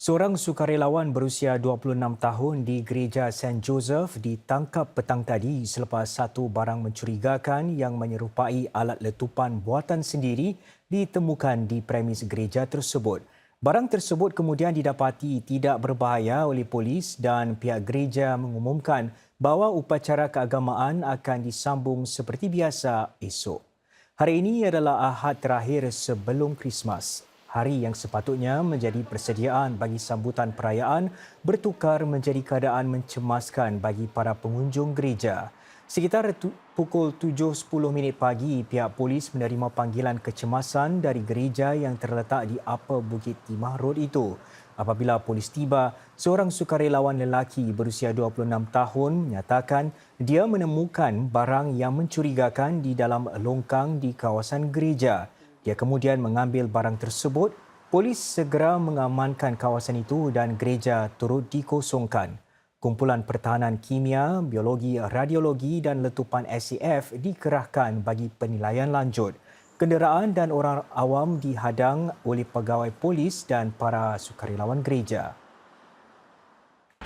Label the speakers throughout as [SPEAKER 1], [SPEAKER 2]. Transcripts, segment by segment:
[SPEAKER 1] Seorang sukarelawan berusia 26 tahun di Gereja St. Joseph ditangkap petang tadi selepas satu barang mencurigakan yang menyerupai alat letupan buatan sendiri ditemukan di premis gereja tersebut. Barang tersebut kemudian didapati tidak berbahaya oleh polis dan pihak gereja mengumumkan bahawa upacara keagamaan akan disambung seperti biasa esok. Hari ini adalah ahad terakhir sebelum Krismas hari yang sepatutnya menjadi persediaan bagi sambutan perayaan bertukar menjadi keadaan mencemaskan bagi para pengunjung gereja. Sekitar tu, pukul 7.10 minit pagi, pihak polis menerima panggilan kecemasan dari gereja yang terletak di Upper Bukit Timah Road itu. Apabila polis tiba, seorang sukarelawan lelaki berusia 26 tahun menyatakan dia menemukan barang yang mencurigakan di dalam longkang di kawasan gereja. Dia kemudian mengambil barang tersebut. Polis segera mengamankan kawasan itu dan gereja turut dikosongkan. Kumpulan Pertahanan Kimia, Biologi, Radiologi dan Letupan SAF dikerahkan bagi penilaian lanjut. Kenderaan dan orang awam dihadang oleh pegawai polis dan para sukarelawan gereja.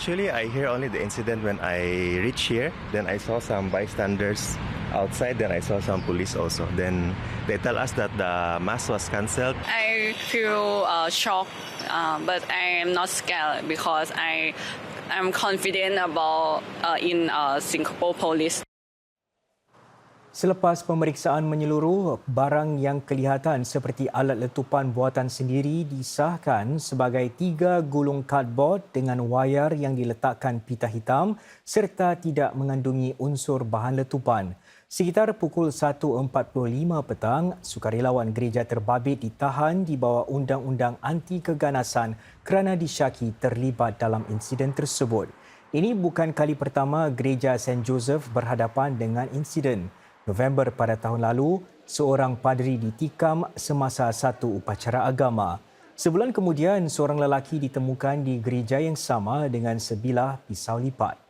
[SPEAKER 2] Actually, I hear only the incident when I reach here. Then I saw some bystanders outside. Then I saw some police also. Then they tell us that the mass was cancelled.
[SPEAKER 3] I feel uh, shocked, uh, but I am not scared because I am confident about uh, in uh, Singapore police.
[SPEAKER 1] Selepas pemeriksaan menyeluruh, barang yang kelihatan seperti alat letupan buatan sendiri disahkan sebagai tiga gulung kadbord dengan wayar yang diletakkan pita hitam serta tidak mengandungi unsur bahan letupan. Sekitar pukul 1.45 petang, sukarelawan gereja terbabit ditahan di bawah Undang-Undang Anti Keganasan kerana disyaki terlibat dalam insiden tersebut. Ini bukan kali pertama gereja St. Joseph berhadapan dengan insiden. November pada tahun lalu, seorang padri ditikam semasa satu upacara agama. Sebulan kemudian, seorang lelaki ditemukan di gereja yang sama dengan sebilah pisau lipat.